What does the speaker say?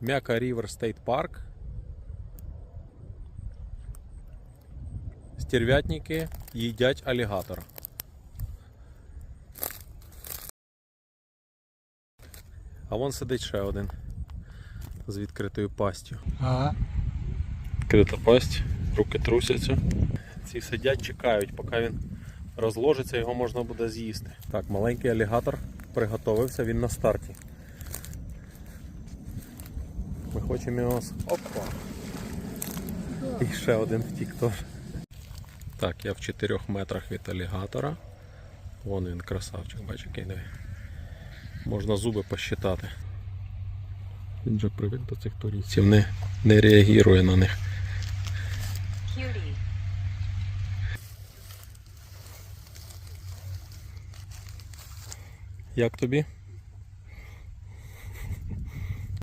Мяка Рівер Стейт Парк. Стервятники їдять алігатора. А вон сидить ще один з відкритою пастю. Ага. Відкрита пасть, руки трусяться. Ці сидять, чекають, поки він розложиться, його можна буде з'їсти. Так, маленький алігатор приготовився, він на старті. Хочемо його. Опа! І ще один втік теж. Так, я в 4 метрах від алігатора. Вон він красавчик, бачиш, який диви. Можна зуби посчитати. Він же привик до цих туристів, не, не реагує на них. Як тобі?